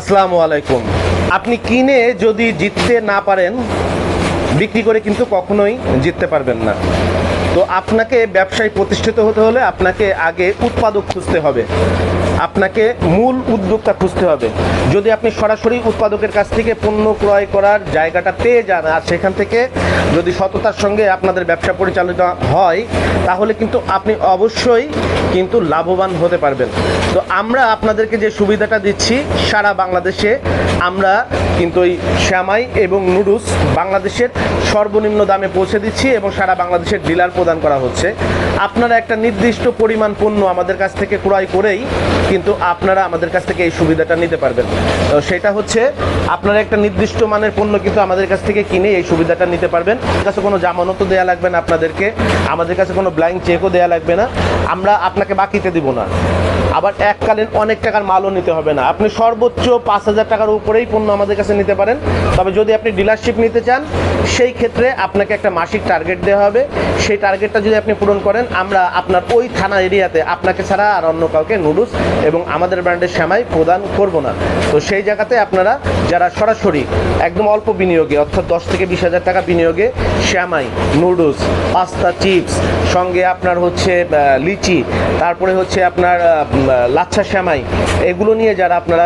আসসালামু আলাইকুম। আপনি কিনে যদি জিততে না পারেন, বিক্রি করে কিন্তু কখনোই জিততে পারবেন না। তো আপনাকে ব্যবসায় প্রতিষ্ঠিত হতে হলে আপনাকে আগে উৎপাদক খুঁজতে হবে। আপনাকে মূল উদ্যোক্তা খুঁজতে হবে। যদি আপনি সরাসরি উৎপাদকের কাছ থেকে পণ্য ক্রয় করার জায়গাটা পেয়ে যান আর সেখান থেকে যদি সততার সঙ্গে আপনাদের ব্যবসা পরিচালিত হয়, তাহলে কিন্তু আপনি অবশ্যই কিন্তু লাভবান হতে পারবেন। তো আমরা আপনাদেরকে যে সুবিধাটা দিচ্ছি, সারা বাংলাদেশে আমরা কিন্তু ওই শ্যামাই এবং নুডলস বাংলাদেশের সর্বনিম্ন দামে পৌঁছে দিচ্ছি এবং সারা বাংলাদেশের ডিলার প্রদান করা হচ্ছে। আপনারা একটা নির্দিষ্ট পরিমাণ পণ্য আমাদের কাছ থেকে ক্রয় করেই কিন্তু আপনারা আমাদের কাছ থেকে এই সুবিধাটা নিতে পারবেন। সেটা হচ্ছে, আপনারা একটা নির্দিষ্ট মানের পণ্য কিন্তু আমাদের কাছ থেকে কিনে এই সুবিধাটা নিতে পারবেন। আমাদের কাছে কোনো জামানতও দেওয়া লাগবে না আপনাদেরকে। আমাদের কাছে কোনো ব্ল্যাঙ্ক চেকও দেওয়া লাগবে না। আমরা আপনাকে বাকিতে দিব না। আবার এককালীন অনেক টাকার মালও নিতে হবে না। আপনি সর্বোচ্চ পাঁচ হাজার টাকার উপরেই পণ্য আমাদের কাছে নিতে পারেন। তবে যদি আপনি ডিলারশিপ নিতে চান, সেই ক্ষেত্রে আপনাকে একটা মাসিক টার্গেট দেওয়া হবে। সেই টার্গেটটা যদি আপনি পূরণ করেন, আমরা আপনার ওই থানা এরিয়াতে আপনাকে ছাড়া আর অন্য কাউকে নুডলস এবং আমাদের ব্র্যান্ডের শ্যামাই প্রদান করব না। তো সেই জায়গাতে আপনারা যারা সরাসরি একদম অল্প বিনিয়োগে, অর্থাৎ দশ থেকে বিশ হাজার টাকা বিনিয়োগে শ্যামাই নুডলস, পাস্তা, চিপস, সঙ্গে আপনার হচ্ছে লিচি, তারপরে হচ্ছে আপনার লাচ্ছা শ্যামাই এগুলো নিয়ে যারা আপনারা